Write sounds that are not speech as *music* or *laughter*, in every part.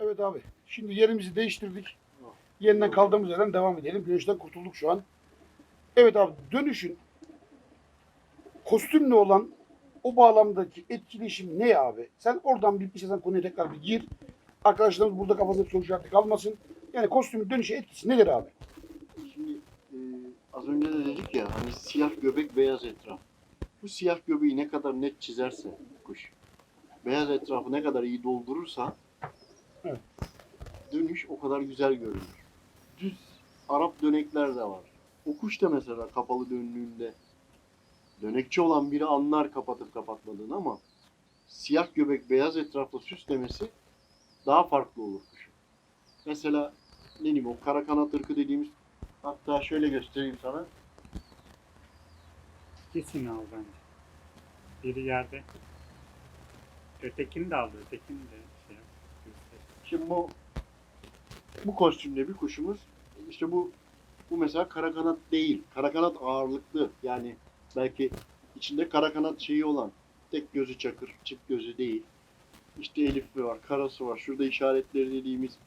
Evet abi. Şimdi yerimizi değiştirdik. Yeniden kaldığımız yerden devam edelim. Güneşten kurtulduk şu an. Evet abi dönüşün kostümle olan o bağlamdaki etkileşim ne abi? Sen oradan bir sen konuya tekrar bir gir. Arkadaşlarımız burada kafasında soru işareti kalmasın. Yani kostümün dönüşe etkisi nedir abi? Şimdi e, az önce de dedik ya hani siyah göbek beyaz etraf. Bu siyah göbeği ne kadar net çizerse kuş, beyaz etrafı ne kadar iyi doldurursa Evet. dönüş o kadar güzel görünür. Düz Arap dönekler de var. O kuş da mesela kapalı döndüğünde dönekçi olan biri anlar kapatıp kapatmadığını ama siyah göbek beyaz etrafla süslemesi daha farklı olur kuşun. Mesela ne diyeyim o kara kanat ırkı dediğimiz hatta şöyle göstereyim sana. İkisini al bence. Biri yerde. Ötekini de al. Ötekini de. Şimdi bu bu kostümde bir kuşumuz işte bu bu mesela kara kanat değil. Kara kanat ağırlıklı. Yani belki içinde kara kanat şeyi olan tek gözü çakır, çift gözü değil. İşte elifi var, karası var. Şurada işaretleri dediğimiz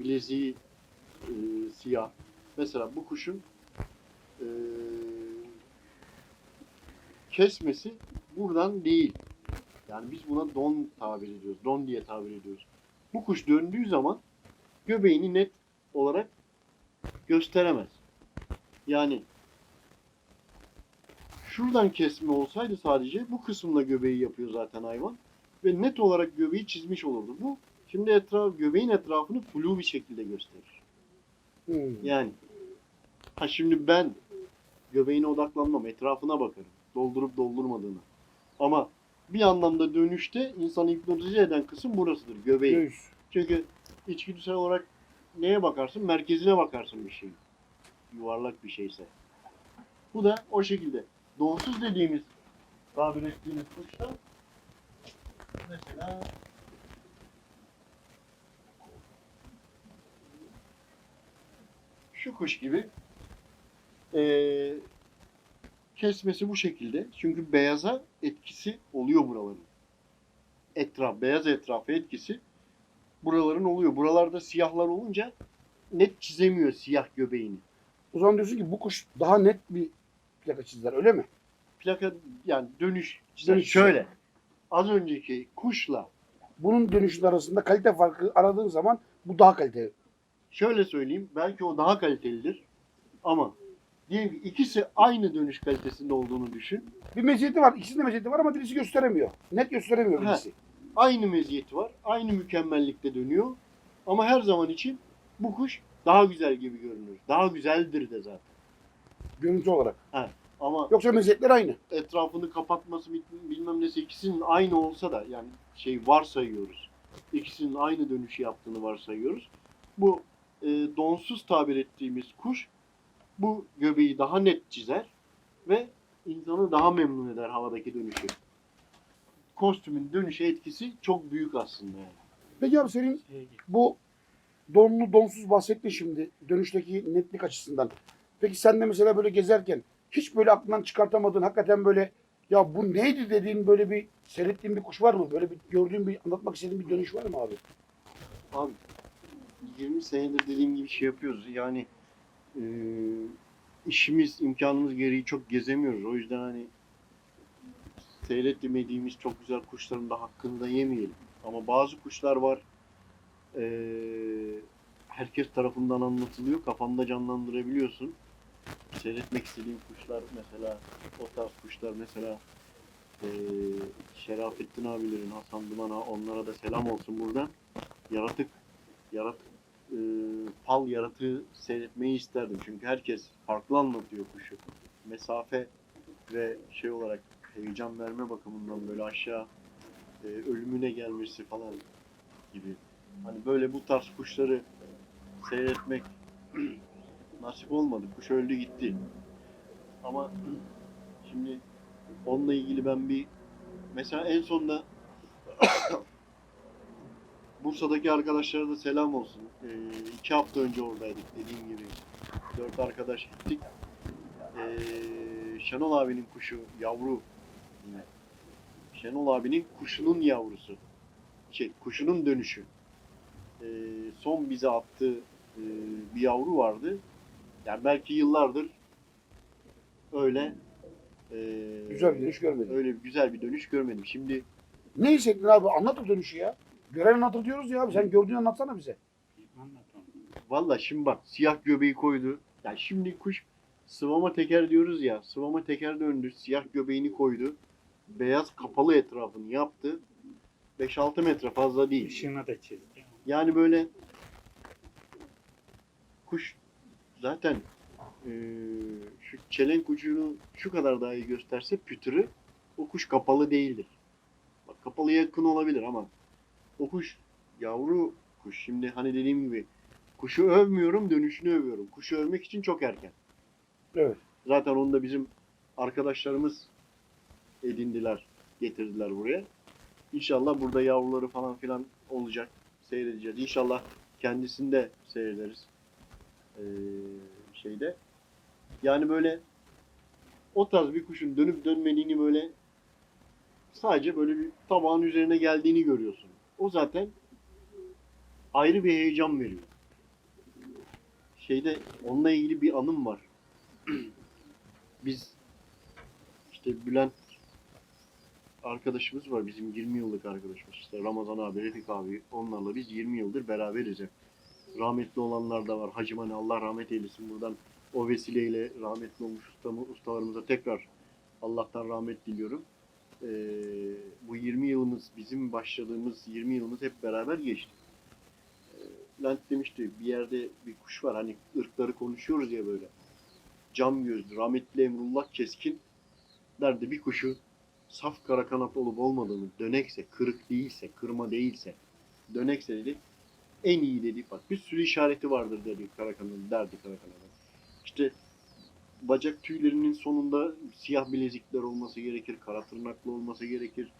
bileziği e, siyah. Mesela bu kuşun e, kesmesi buradan değil. Yani biz buna don tabir ediyoruz. Don diye tabir ediyoruz. Bu kuş döndüğü zaman göbeğini net olarak gösteremez. Yani şuradan kesme olsaydı sadece bu kısımla göbeği yapıyor zaten hayvan. Ve net olarak göbeği çizmiş olurdu. Bu şimdi etraf, göbeğin etrafını flu bir şekilde gösterir. Hmm. Yani ha şimdi ben göbeğine odaklanmam, etrafına bakarım. Doldurup doldurmadığını. Ama bir anlamda dönüşte insanı hipnotize eden kısım burasıdır, göbeği. Göğüs. Çünkü içgüdüsel olarak neye bakarsın? Merkezine bakarsın bir şeyin. Yuvarlak bir şeyse. Bu da o şekilde. Donsuz dediğimiz tabir ettiğimiz kuşta mesela şu kuş gibi eee, kesmesi bu şekilde. Çünkü beyaza etkisi oluyor buraların. Etraf, beyaz etrafı etkisi buraların oluyor. Buralarda siyahlar olunca net çizemiyor siyah göbeğini. O zaman diyorsun ki bu kuş daha net bir plaka çizer öyle mi? Plaka yani dönüş çizer. Dönüş. Şöyle. Az önceki kuşla Bunun dönüşün arasında kalite farkı aradığın zaman bu daha kaliteli. şöyle söyleyeyim. Belki o daha kalitelidir. Ama diyelim ki ikisi aynı dönüş kalitesinde olduğunu düşün. Bir meziyeti var. İkisinde meziyeti var ama birisi gösteremiyor. Net gösteremiyor Ha. birisi. Aynı meziyeti var. Aynı mükemmellikte dönüyor. Ama her zaman için bu kuş daha güzel gibi görünür. Daha güzeldir de zaten. Görüntü olarak. Ama Yoksa meziyetler aynı. etrafını kapatması bil- bilmem nesi ikisinin aynı olsa da yani şey varsayıyoruz. İkisinin aynı dönüşü yaptığını varsayıyoruz. Bu e, donsuz tabir ettiğimiz kuş bu göbeği daha net çizer ve insanı daha memnun eder havadaki dönüşü. Kostümün dönüşe etkisi çok büyük aslında yani. Peki abi senin bu donlu donsuz bahsettin şimdi dönüşteki netlik açısından. Peki sen de mesela böyle gezerken hiç böyle aklından çıkartamadığın hakikaten böyle ya bu neydi dediğin böyle bir seyrettiğin bir kuş var mı? Böyle bir gördüğün bir anlatmak istediğin bir dönüş var mı abi? Abi 20 senedir dediğim gibi şey yapıyoruz. Yani e, işimiz, imkanımız gereği çok gezemiyoruz. O yüzden hani seyretmediğimiz çok güzel kuşların da hakkını da yemeyelim. Ama bazı kuşlar var. e, herkes tarafından anlatılıyor. Kafanda canlandırabiliyorsun. Seyretmek istediğim kuşlar mesela o tarz kuşlar mesela e, Şerafettin abilerin, Hasan Duman'a onlara da selam olsun buradan yaratık yaratık e, pal yaratığı seyretmeyi isterdim. Çünkü herkes farklı anlatıyor kuşu. Mesafe ve şey olarak heyecan verme bakımından böyle aşağı e, ölümüne gelmesi falan gibi. Hani böyle bu tarz kuşları seyretmek *clears throat* nasip olmadı. Kuş öldü gitti. Ama *clears throat* şimdi onunla ilgili ben bir mesela en sonda *clears throat* Bursa'daki arkadaşlara da selam olsun. Ee, iki hafta önce oradaydık dediğim gibi. Dört arkadaş gittik. Ee, Şenol abinin kuşu yavru. Yine. Şenol abinin kuşunun yavrusu. Şey, kuşunun dönüşü. e, son bize attığı e, bir yavru vardı. Yani belki yıllardır öyle e, Güzel bir dönüş görmedim. öyle güzel bir dönüş görmedim. Şimdi Ne hissettin abi? Anlat o dönüşü ya. Gören anlatır diyoruz ya abi. Sen gördüğünü anlatsana bize. Anlat onu. Valla şimdi bak siyah göbeği koydu. Yani şimdi kuş sıvama teker diyoruz ya. Sıvama teker döndü. Siyah göbeğini koydu. Beyaz kapalı etrafını yaptı. 5-6 metre fazla değil. Işığını da çizdi. Yani böyle kuş zaten eee, şu çelenk ucunu şu kadar daha iyi gösterse pütürü o kuş kapalı değildir. Bak kapalı yakın olabilir ama o kuş yavru kuş. Şimdi hani dediğim gibi kuşu övmüyorum dönüşünü övüyorum. Kuşu övmek için çok erken. Evet. Zaten onu da bizim arkadaşlarımız edindiler, getirdiler buraya. İnşallah burada yavruları falan filan olacak. Seyredeceğiz. İnşallah kendisini de seyrederiz. Ee, şeyde. Yani böyle o tarz bir kuşun dönüp dönmediğini böyle sadece böyle bir tabağın üzerine geldiğini görüyorsun. O zaten ayrı bir heyecan veriyor. Şeyde onunla ilgili bir anım var. *clears throat* Biz işte Bülent arkadaşımız var bizim 20 yıllık arkadaşımız işte Ramazan abi, Refik abi onlarla biz 20 yıldır beraberiz hep. Rahmetli olanlar da var. Hacı Mani Allah rahmet eylesin buradan o vesileyle rahmetli olmuş ustamı, ustalarımıza tekrar Allah'tan rahmet diliyorum. Ee, bu 20 yılımız bizim başladığımız 20 yılımız hep beraber geçti. Ee, Bülent demişti bir yerde bir kuş var hani ırkları konuşuyoruz ya böyle. Cam gözlü rahmetli Emrullah Keskin derdi bir kuşu saf kara kanat olup olmadığını, dönekse, kırık değilse, kırma değilse, dönekse dedi. En iyi dedi. Bak bir sürü işareti vardır dedi kara kanat, derdi kara kanat. İşte bacak tüylerinin sonunda siyah bilezikler olması gerekir, kara tırnaklı olması gerekir.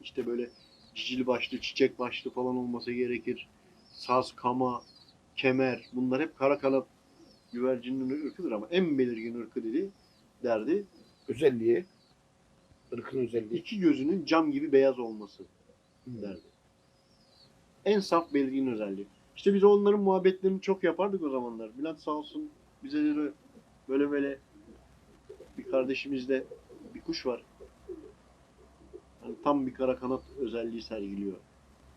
İşte böyle cicili başlı, çiçek başlı falan olması gerekir. Saz, kama, kemer bunlar hep kara kanat güvercinin ırkıdır ama en belirgin ırkı dedi derdi. Özelliği. Irkın özelliği. İki gözünün cam gibi beyaz olması derdi. En saf belirgin özelliği. İşte biz onların muhabbetlerini çok yapardık o zamanlar. Bülent sağ olsun bize de böyle böyle bir kardeşimizde bir kuş var. Yani tam bir kara kanat özelliği sergiliyor.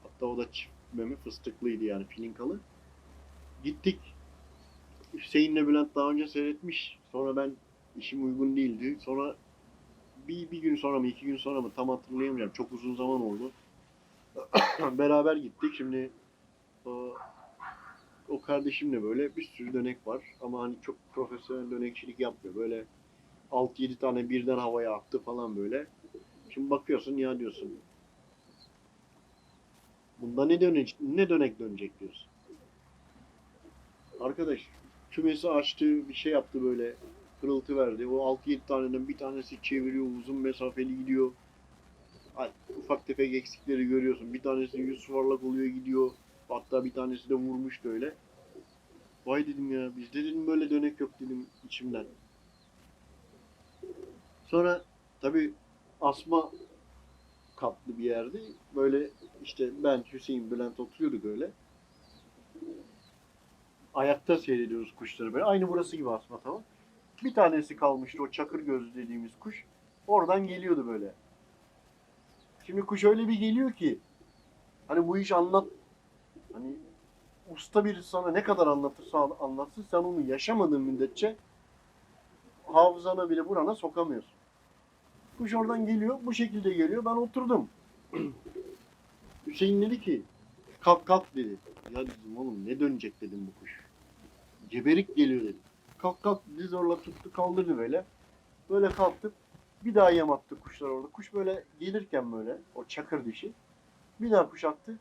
Hatta o da çift meme fıstıklıydı yani filinkalı. Gittik. Hüseyin'le Bülent daha önce seyretmiş. Sonra ben işim uygun değildi. Sonra bir, bir gün sonra mı iki gün sonra mı tam hatırlayamıyorum. Çok uzun zaman oldu. *coughs* Beraber gittik. Şimdi o kardeşimle böyle bir sürü dönek var. Ama hani çok profesyonel dönekçilik yapmıyor. Böyle 6-7 tane birden havaya attı falan böyle. Şimdi bakıyorsun ya diyorsun. Bunda ne dönek, ne dönek dönecek diyorsun. Arkadaş kümesi açtı bir şey yaptı böyle pırıltı verdi. O 6-7 taneden bir tanesi çeviriyor, uzun mesafeli gidiyor. Ay, ufak tefek eksikleri görüyorsun. Bir tanesi yüz yuvarlak oluyor gidiyor. Hatta bir tanesi de vurmuş da öyle. Vay dedim ya bizde dedim böyle dönek yok dedim içimden. Sonra tabi asma katlı bir yerde böyle işte ben Hüseyin Bülent oturuyorduk öyle. Ayakta seyrediyoruz kuşları böyle. Aynı burası gibi asma tamam. Bir tanesi kalmıştı o çakır gözlü dediğimiz kuş. Oradan geliyordu böyle. Şimdi kuş öyle bir geliyor ki hani bu iş anlat hani usta biri sana ne kadar anlatırsa anlatsın sen onu yaşamadığın müddetçe hafızana bile burana sokamıyorsun. Kuş oradan geliyor bu şekilde geliyor ben oturdum. *clears throat* Hüseyin dedi ki kalk kalk dedi. Ya dedim oğlum ne dönecek dedim bu kuş. Geberik geliyor dedi. Kalk kalk dedi zorla tuttu kaldırdı böyle. Böyle kalktık. Bir daha yem attı kuşlar orada. Kuş böyle gelirken böyle o çakır dişi. Bir daha kuş attı.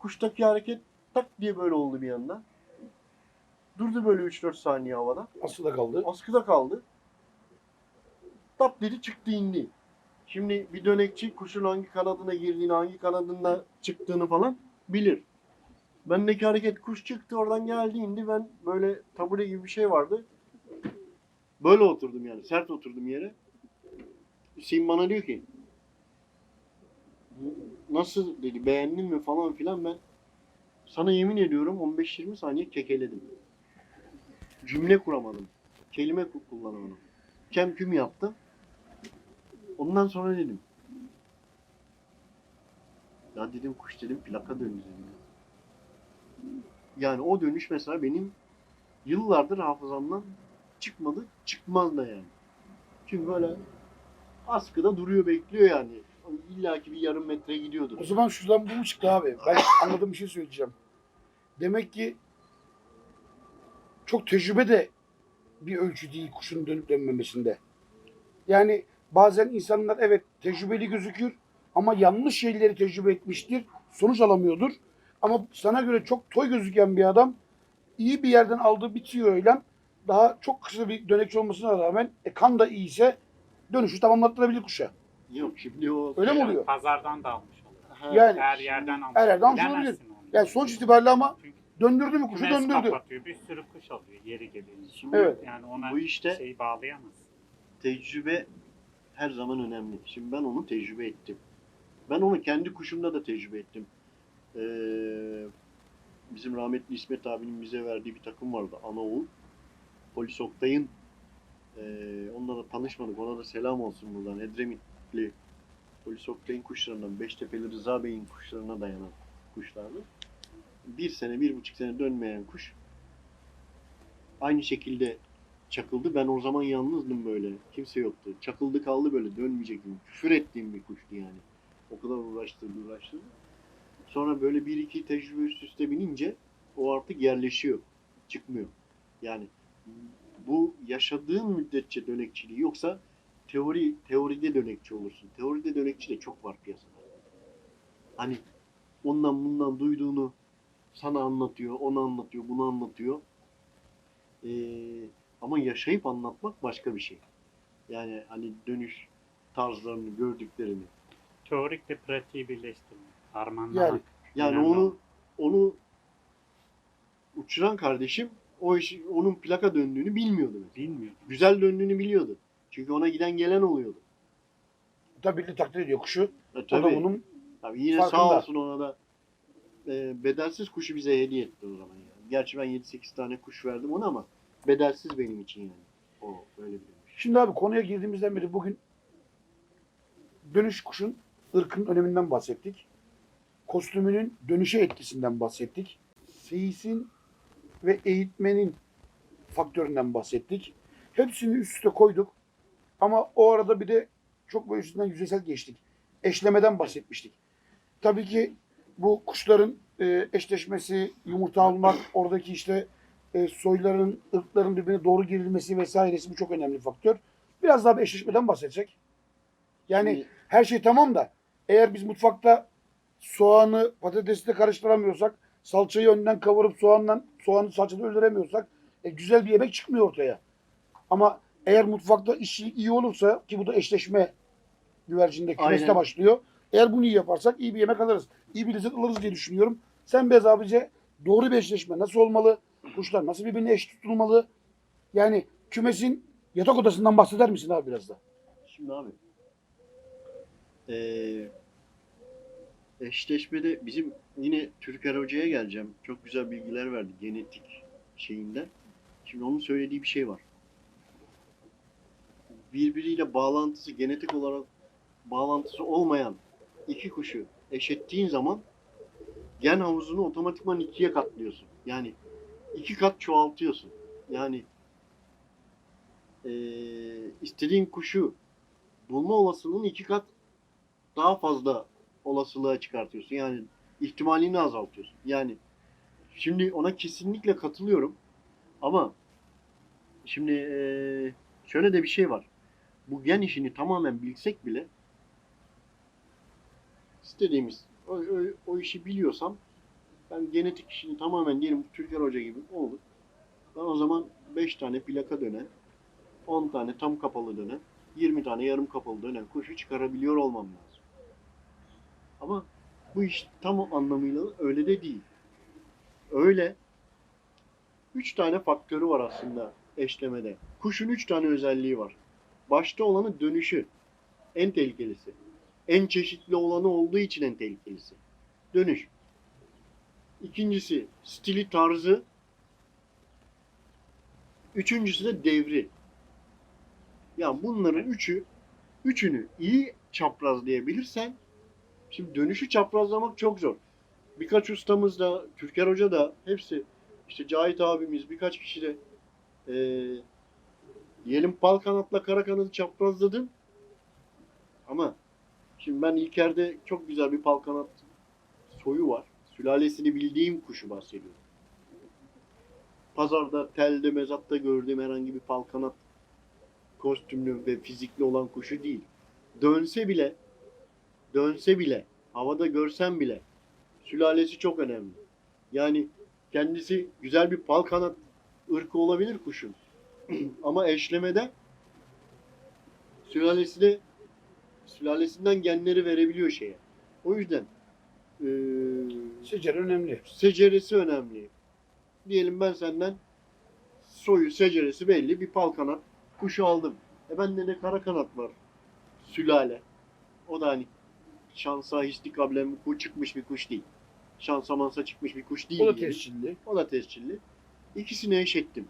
Kuştaki hareket tak diye böyle oldu bir anda. Durdu böyle 3-4 saniye havada. Asılı kaldı. Askıda kaldı. Tap dedi çıktı indi. Şimdi bir dönekçi kuşun hangi kanadına girdiğini, hangi kanadında çıktığını falan bilir. Bendeki hareket kuş çıktı oradan geldi indi ben böyle tabure gibi bir şey vardı. Böyle oturdum yani sert oturdum yere. Hüseyin bana diyor ki nasıl dedi beğendin mi falan filan ben Sana yemin ediyorum 15-20 saniye kekeledim. Cümle kuramadım. Kelime ku- kullanamadım. Kem küm yaptım. Ondan sonra dedim. Ya dedim kuş dedim plaka döndü dedim. Yani o dönüş mesela benim yıllardır hafızamdan çıkmadı. Çıkmaz da yani. Çünkü böyle askıda duruyor bekliyor yani. İlla ki bir yarım metre gidiyordur. O zaman şuradan bu mu çıktı abi? Ben *coughs* anladığım bir şey söyleyeceğim. Demek ki çok tecrübe de bir ölçü değil kuşun dönüp dönmemesinde. Yani bazen insanlar evet tecrübeli gözükür ama yanlış şeyleri tecrübe etmiştir. Sonuç alamıyordur. Ama sana göre çok toy gözüken bir adam iyi bir yerden aldığı bir tüyoyla daha çok kısa bir dönekçi olmasına rağmen e, kan da iyiyse dönüşü tamamlattırabilir kuşa. Yok şimdi o Öyle mi oluyor? Pazardan da almış oluyor. Ha, Yani- Her yerden almış. Her yerden almış Bilemezsin olabilir. onu. Yani sonuç itibariyle ama Çünkü döndürdü mü kuşu kümes döndürdü. kapatıyor. Bir sürü kuş alıyor yeri gelince. Şimdi Evet. Yani ona bu işte şeyi bağlayamaz. tecrübe her zaman önemli. Şimdi ben onu tecrübe ettim. Ben onu kendi kuşumda da tecrübe ettim. Ee, bizim rahmetli İsmet abinin bize verdiği bir takım vardı. Anaoğul. Polis Oktay'ın ee, onunla da tanışmadık. Ona da selam olsun buradan. Edremitli Polis Oktay'ın kuşlarından, Beştepe'li Rıza Bey'in kuşlarına dayanan kuşlardı. Bir sene, bir buçuk sene dönmeyen kuş. Aynı şekilde çakıldı. Ben o zaman yalnızdım böyle. Kimse yoktu. Çakıldı kaldı böyle dönmeyecektim. Küfür ettiğim bir kuştu yani. O kadar uğraştırdı uğraştırdı. Sonra böyle bir iki tecrübe üst üste binince o artık yerleşiyor. Çıkmıyor. Yani bu yaşadığın müddetçe dönekçiliği yoksa teori teoride dönekçi olursun. Teoride dönekçi de çok var piyasada. Hani ondan bundan duyduğunu sana anlatıyor, onu anlatıyor, bunu anlatıyor. Ee, ama yaşayıp anlatmak başka bir şey. Yani hani dönüş tarzlarını, gördüklerini. Teorikle pratiği birleştirmek. Harmanlamak. Yani- Yani onu onu uçuran kardeşim o işi, onun plaka döndüğünü bilmiyordu. mesela. Bilmiyorum. Güzel döndüğünü biliyordu. Çünkü ona giden gelen oluyordu. Tabii ki takdir ediyor kuşu. E, O da tabii, bunun tabii yine farkında. sağ olsun ona da e, bedelsiz kuşu bize hediye etti o zaman. Yani. Gerçi ben 7-8 tane kuş verdim ona ama bedelsiz benim için yani. O öyle bir. Şimdi abi konuya girdiğimizden beri bugün dönüş kuşun ırkın öneminden bahsettik. Kostümünün dönüşe etkisinden bahsettik. Seyisin ve eğitmenin faktöründen bahsettik. Hepsini üst üste koyduk. Ama o arada bir de çok böyle üstünden yüzeysel geçtik. Eşlemeden bahsetmiştik. Tabii ki bu kuşların e, eşleşmesi, yumurta almak, oradaki işte e, soyların, ırkların birbirine doğru girilmesi vesairesi bu çok önemli faktör. Biraz daha bir eşleşmeden bahsedecek. Yani Şimdi- her şey tamam da eğer biz mutfakta soğanı patatesle karıştıramıyorsak, salçayı önden kavurup soğanla soğanı salçada öldüremiyorsak e, güzel bir yemek çıkmıyor ortaya. Ama eğer mutfakta işi iyi olursa ki bu da eşleşme güvercinde kümeste Aynen. başlıyor. Eğer bunu iyi yaparsak iyi bir yemek alırız. İyi bir lezzet alırız diye düşünüyorum. Sen Beyaz abice doğru bir eşleşme nasıl olmalı? Kuşlar nasıl birbirine eş tutulmalı? Yani kümesin yatak odasından bahseder misin abi biraz da? Şimdi abi eee eşleşmede bizim yine Türker Hoca'ya geleceğim. Çok güzel bilgiler verdi genetik şeyinden. Şimdi onun söylediği bir şey var. Birbiriyle bağlantısı genetik olarak bağlantısı olmayan iki kuşu eşettiğin zaman gen havuzunu otomatikman ikiye katlıyorsun. Yani iki kat çoğaltıyorsun. Yani eee istediğin kuşu bulma olasılığını iki kat daha fazla olasılığa çıkartıyorsun. Yani ihtimalini azaltıyorsun. Yani şimdi ona kesinlikle katılıyorum. Ama şimdi eee, şöyle de bir şey var. Bu gen işini tamamen bilsek bile istediğimiz o, o, o işi biliyorsam ben genetik işini tamamen diyelim Türker Hoca gibi olur. Ben o zaman 5 tane plaka dönen, 10 tane tam kapalı dönen, 20 tane yarım kapalı dönen kuşu çıkarabiliyor olmam lazım. Ama bu iş tam anlamıyla öyle de değil. Öyle 3 tane faktörü var aslında eşlemede. Kuşun 3 tane özelliği var. Başta olanı dönüşü. En tehlikelisi. En çeşitli olanı olduğu için en tehlikelisi. Dönüş. İkincisi stili tarzı. Üçüncüsü de devri. Ya bunların üçü üçünü iyi çaprazlayabilirsen şimdi dönüşü çaprazlamak çok zor. Birkaç ustamız da, Türker Hoca da hepsi işte Cahit abimiz birkaç kişi de eee diyelim pal kanatla kara kanadı çaprazladım. Ama şimdi ben İlker'de çok güzel bir pal kanat soyu var. Sülalesini bildiğim kuşu bahsediyorum. Pazarda, telde, mezatta gördüğüm herhangi bir pal kanat kostümlü ve fizikli olan kuşu değil. Dönse bile, dönse bile, havada görsen bile sülalesi çok önemli. Yani kendisi güzel bir pal kanat ırkı olabilir kuşun. *clears throat* Ama eşlemede sülalesi de sülalesinden genleri verebiliyor şeye. O yüzden eee Secere önemli. seceresi önemli. Diyelim ben senden soyu, seceresi belli bir pal kanat kuşu aldım. E bende de kara kanat var. Sülale. O da hani şansa hiçlik ablem bu çıkmış bir kuş değil. Şansa mansa çıkmış bir kuş değil. O da tescilli. O da tescilli. İkisini eşettim.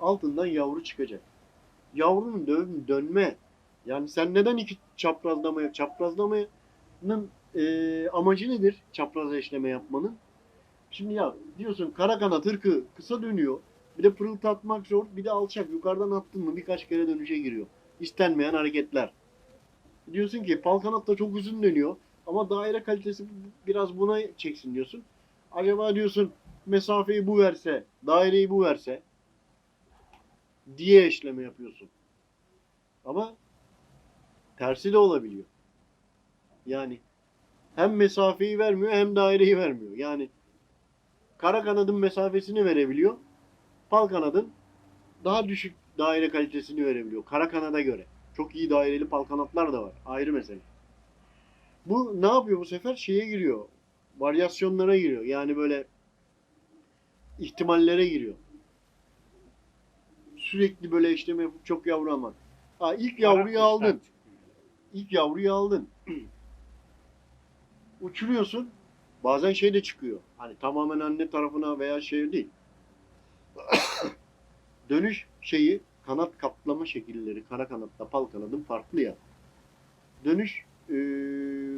Altından yavru çıkacak. Yavrunun dön dönme. Yani sen neden iki çaprazlamaya, çaprazlamanın e, amacı nedir? Çapraz eşleme yapmanın. Şimdi ya diyorsun kara kanat hırkı kısa dönüyor. Bir de pırıltı atmak zor. Bir de alçak. Yukarıdan attın mı birkaç kere dönüşe giriyor. İstenmeyen hareketler. Diyorsun ki pal kanat da çok uzun dönüyor. Ama daire kalitesi biraz buna çeksin diyorsun. Acaba diyorsun mesafeyi bu verse, daireyi bu verse diye eşleme yapıyorsun. Ama tersi de olabiliyor. Yani hem mesafeyi vermiyor hem daireyi vermiyor. Yani kara kanadın mesafesini verebiliyor. Pal kanadın daha düşük daire kalitesini verebiliyor. Kara kanada göre. Çok iyi daireli pal kanatlar da var. Ayrı mesele. Bu ne yapıyor bu sefer? Şeye giriyor. Varyasyonlara giriyor. Yani böyle ihtimallere giriyor. Sürekli böyle işleme yapıp çok yavru almak. Ha ilk yavruyu aldın. İlk yavruyu aldın. Uçuruyorsun. Bazen şey de çıkıyor. Hani tamamen anne tarafına veya şey değil. *clears throat* Dönüş şeyi kanat kaplama şekilleri kara kanatla pal kanadın farklı ya. Dönüş eee,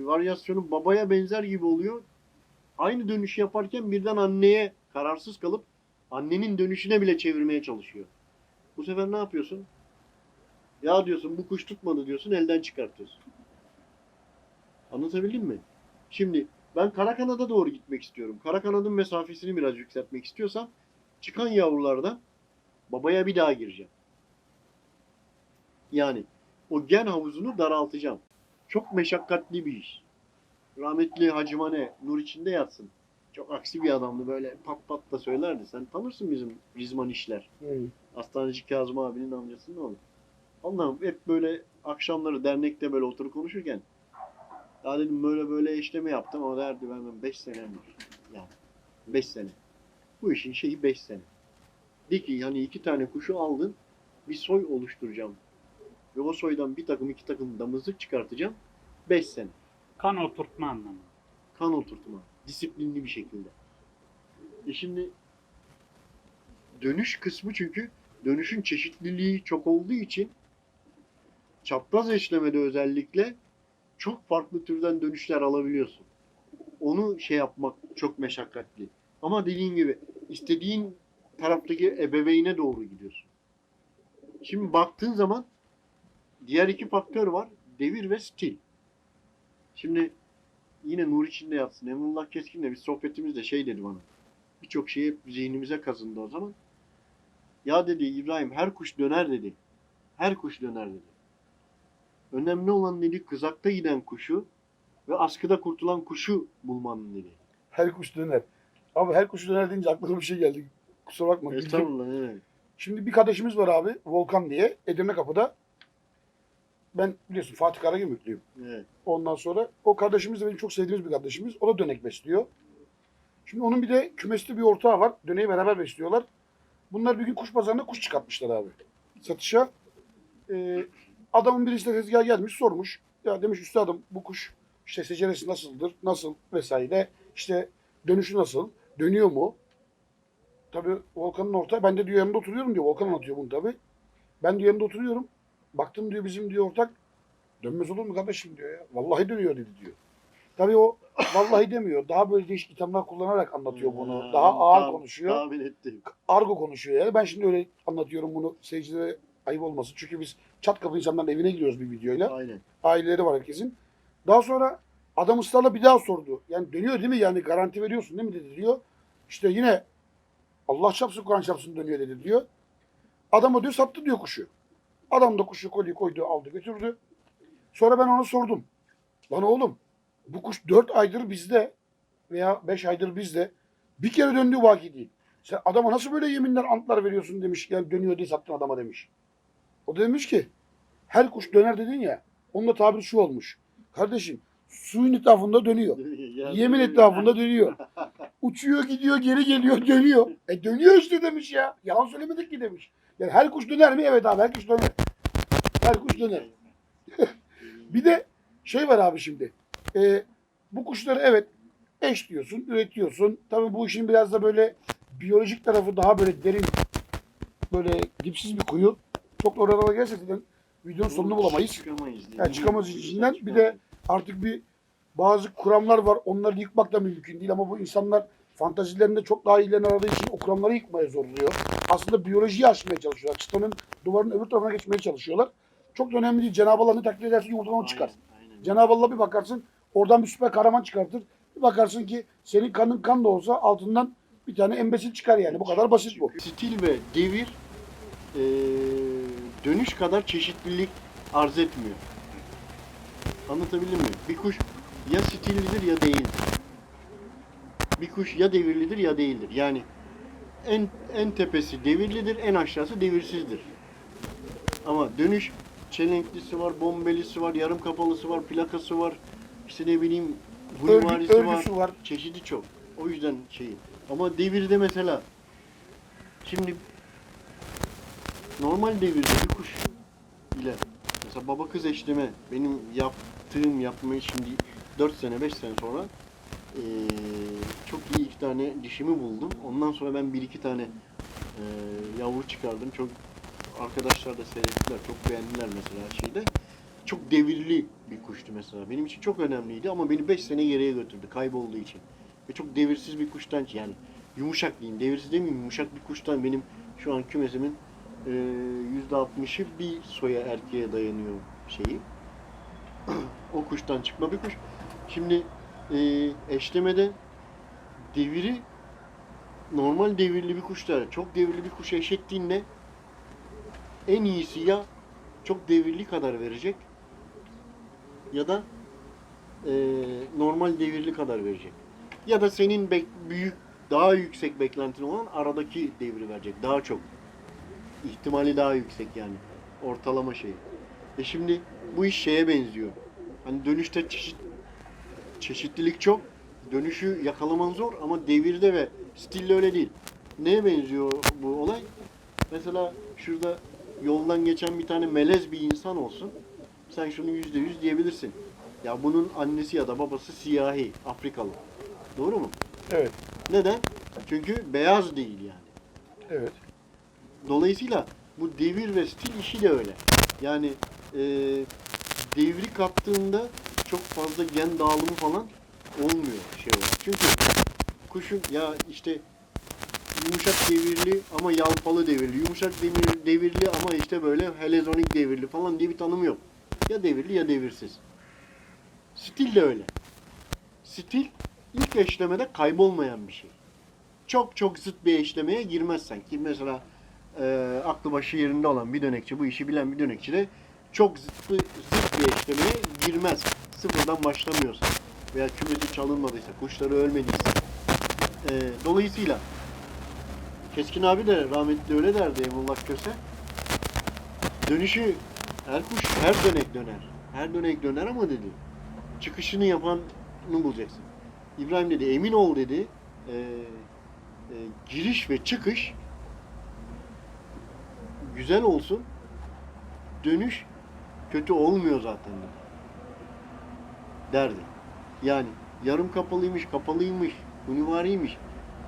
varyasyonu babaya benzer gibi oluyor. Aynı dönüşü yaparken birden anneye kararsız kalıp annenin dönüşüne bile çevirmeye çalışıyor. Bu sefer ne yapıyorsun? Ya diyorsun bu kuş tutmadı diyorsun elden çıkartıyorsun. Anlatabildim mi? Şimdi ben kara kanada doğru gitmek istiyorum. Kara kanadın mesafesini biraz yükseltmek istiyorsam çıkan yavrulardan babaya bir daha gireceğim. Yani o gen havuzunu daraltacağım. Çok meşakkatli bir iş. Rahmetli Hacımane nur içinde yatsın. Çok aksi bir adamdı böyle pat pat da söylerdi. Sen tanırsın bizim Rizman işler. Hastaneci Kazım abinin amcasının oğlu. Allah'ım hep böyle akşamları dernekte böyle oturup konuşurken ya dedim böyle böyle işlemi yaptım. O derdi ben 5 senem var. Yani 5 sene. Bu işin şeyi 5 sene. De ki yani iki tane kuşu aldın bir soy oluşturacağım. Ve o soydan bir takım iki takım damızlık çıkartacağım. 5 sene. Kan oturtma anlamı. Kan oturtma. Disiplinli bir şekilde. E şimdi dönüş kısmı çünkü dönüşün çeşitliliği çok olduğu için çapraz eşlemede özellikle çok farklı türden dönüşler alabiliyorsun. Onu şey yapmak çok meşakkatli. Ama dediğin gibi istediğin taraftaki ebeveyne doğru gidiyorsun. Şimdi baktığın zaman diğer iki faktör var. Devir ve stil. Şimdi yine nur içinde yatsın. Emrullah Keskin'le bir sohbetimizde şey dedi bana. Birçok şey hep zihnimize kazındı o zaman. Ya dedi İbrahim her kuş döner dedi. Her kuş döner dedi. Önemli olan dedi kızakta giden kuşu ve askıda kurtulan kuşu bulmanın dedi. Her kuş döner. Abi her kuş döner deyince aklıma bir şey geldi. Kusura bakma. Estağfurullah evet. Şimdi bir kardeşimiz var abi. Volkan diye. Edirne Kapı'da. Ben biliyorsun Fatih Karagümrüklüyüm. evet. Ondan sonra o kardeşimiz de benim çok sevdiğimiz bir kardeşimiz. O da dönek besliyor. Şimdi onun bir de kümesli bir ortağı var. Döneği beraber besliyorlar. Bunlar bir gün kuş pazarına kuş çıkartmışlar abi. Satışa. Ee, adamın birisi de tezgaha gelmiş sormuş. Ya demiş üstadım bu kuş işte seceresi nasıldır, nasıl vesaire. İşte Dönüşü nasıl? Dönüyor mu? Tabii Volkan'ın orta. Ben de diyor yanında oturuyorum diyor. Volkan anlatıyor bunu tabii. Ben diyor yanında oturuyorum. Baktım diyor bizim diyor ortak. Dönmez olur mu kardeşim diyor ya. Vallahi dönüyor dedi diyor. Tabii o *coughs* vallahi demiyor. Daha böyle değişik ithamlar kullanarak anlatıyor bunu. Ha, Daha ağır tahmin- konuşuyor. Tahmin ettim. argo konuşuyor yani. Ben şimdi öyle anlatıyorum bunu seyircilere ayıp olmasın. Çünkü biz çat kapı insanların evine giriyoruz bir videoyla. Aynen. Aileleri var herkesin. Daha sonra adam ısrarla bir daha sordu. Yani dönüyor değil mi? Yani garanti veriyorsun değil mi dedi diyor. İşte yine Allah çarpsın Kur'an çarpsın dönüyor dedi diyor. Adama diyor sattı diyor kuşu. Adam da kuşu kolye koydu aldı götürdü. Sonra ben ona sordum. Lan oğlum bu kuş 4 aydır bizde veya 5 aydır bizde. Bir kere döndüğü vaki değil. Sen adama nasıl böyle yeminler antlar veriyorsun demiş. Yani dönüyor diye sattın adama demiş. O da demiş ki her kuş döner dedin ya. Onun da tabiri şu olmuş. Kardeşim suyun etrafında dönüyor. *laughs* Yemin etrafında dönüyor. Uçuyor gidiyor geri geliyor dönüyor. E dönüyor işte demiş ya. Yalan söylemedik ki demiş. Yani her kuş döner mi? Evet abi her kuş döner. Her kuş döner. *laughs* Bir de şey var abi şimdi. E, bu kuşları evet eş diyorsun, üretiyorsun. Tabii bu işin biraz da böyle biyolojik tarafı daha böyle derin, böyle dipsiz bir kuyu. Çok oralara gelsek zaten videonun sonunu bulamayız. Çıkamayız. Yani çıkamaz içinden. Bir de artık bir bazı kuramlar var. Onları yıkmak da mümkün değil ama bu insanlar fantazilerinde çok daha iyilerini aradığı için kuramları yıkmaya zorluyor. Aslında biyolojiyi aşmaya çalışıyorlar. Çıtanın duvarın öbür tarafına geçmeye çalışıyorlar. Çok da önemli değil. Cenab-ı Allah ne takdir ederse yumurtadan o çıkar. Cenab-ı Allah bir bakarsın oradan bir süper kahraman çıkartır. Bir bakarsın ki senin kanın kan da olsa altından bir tane embesil çıkar yani. Bu kadar basit bu. Stil ve devir eee, dönüş kadar çeşitlilik arz etmiyor. Anlatabildim mi? Bir kuş ya stillidir ya değildir. Bir kuş ya devirlidir ya değildir. Yani en en tepesi devirlidir, en aşağısı devirsizdir. Ama dönüş çelenklisi var, bombelisi var, yarım kapalısı var, plakası var. İşte ne bileyim Örgü, huyvarisi var. var. Çeşidi çok. O yüzden şeyi. Ama devirde mesela şimdi normal devirde bir kuş ile mesela baba kız eşleme benim yaptığım yapmayı şimdi 4 sene 5 sene sonra eee, çok iyi iki tane dişimi buldum. Ondan sonra ben bir iki tane eee, yavru çıkardım. Çok arkadaşlar da seyrettiler. Çok beğendiler mesela şeyde. Çok devirli bir kuştu mesela. Benim için çok önemliydi ama beni 5 sene geriye götürdü kaybolduğu için. Ve çok devirsiz bir kuştan yani yumuşak diyeyim. Devirsiz demeyeyim yumuşak bir kuştan benim şu an kümesimin eee, %60'ı bir soya erkeğe dayanıyor şeyi. *clears throat* o kuştan çıkma bir kuş. Şimdi eee eşlemede deviri normal devirli bir kuşlar çok devirli bir kuş eşittiğinde en iyisi ya çok devirli kadar verecek ya da eee, normal devirli kadar verecek. Ya da senin bek- büyük daha yüksek beklentin olan aradaki devri verecek. Daha çok. ihtimali daha yüksek yani. Ortalama şey. E şimdi bu iş şeye benziyor. Hani dönüşte çeşit çeşitlilik çok. Dönüşü yakalaman zor ama devirde ve stilde öyle değil. Neye benziyor bu olay? Mesela şurada yoldan geçen bir tane melez bir insan olsun. Sen şunu yüzde yüz diyebilirsin. Ya bunun annesi ya da babası siyahi, Afrikalı. Doğru mu? Evet. Neden? Çünkü beyaz değil yani. Evet. Dolayısıyla bu devir ve stil işi de öyle. Yani e, devri kattığında çok fazla gen dağılımı falan olmuyor şey olarak. Çünkü kuşun ya işte yumuşak devirli ama yalpalı devirli, yumuşak demir, devirli ama işte böyle helezonik devirli falan diye bir tanım yok. Ya devirli ya devirsiz. Stil de öyle. Stil ilk eşlemede kaybolmayan bir şey. Çok çok zıt bir eşlemeye girmezsen ki mesela e, aklı başı yerinde olan bir dönekçi, bu işi bilen bir dönekçi de çok zıttı, zıt bir eşlemeye girmez. Sıfırdan başlamıyorsa veya kümesi çalınmadıysa, kuşları ölmediyse. E, dolayısıyla Keskin abi de rahmetli öyle derdi Emrullah Köse. Dönüşü her kuş her dönek döner. Her dönek döner ama dedi. Çıkışını yapanı bulacaksın. İbrahim dedi emin ol dedi. e, e, giriş ve çıkış güzel olsun. Dönüş kötü olmuyor zaten dedi. Derdi. Yani yarım kapalıymış, kapalıymış, Hunivariymiş.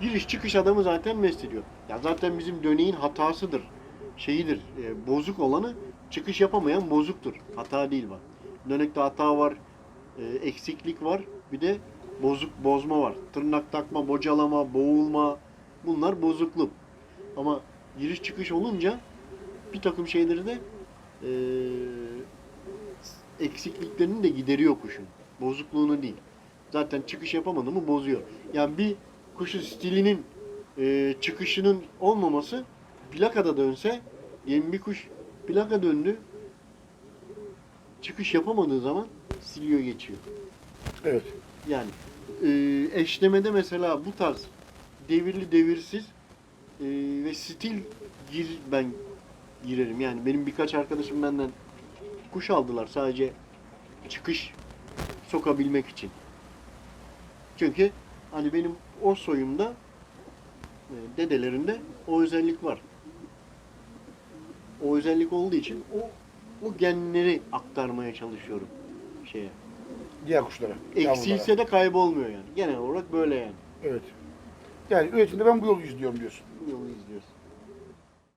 Giriş çıkış adamı zaten mest ediyor. Ya zaten bizim döneğin hatasıdır. Şeyidir. e, bozuk olanı çıkış yapamayan bozuktur. Hata değil bak. Dönekte hata var. e, eksiklik var. Bir de bozuk bozma var. Tırnak takma, bocalama, boğulma. Bunlar bozukluk. Ama giriş çıkış olunca bir takım şeyleri de e, eksikliklerini de gideriyor kuşun. Bozukluğunu değil. Zaten çıkış yapamadı mı bozuyor. Yani bir kuşun stilinin e, çıkışının olmaması plakada dönse diyelim bir kuş plaka döndü çıkış yapamadığı zaman siliyor geçiyor. Evet. Yani e, eşlemede mesela bu tarz devirli devirsiz e, ve stil gir ben girerim. Yani benim birkaç arkadaşım benden kuş aldılar sadece çıkış sokabilmek için. Çünkü hani benim o soyumda e, dedelerinde o özellik var. O özellik olduğu için o o genleri aktarmaya çalışıyorum şeye. Diğer kuşlara. Eksilse de kaybolmuyor yani. Genel olarak böyle yani. Evet. Yani üretimde ben bu yolu izliyorum diyorsun. Bu yolu izliyoruz.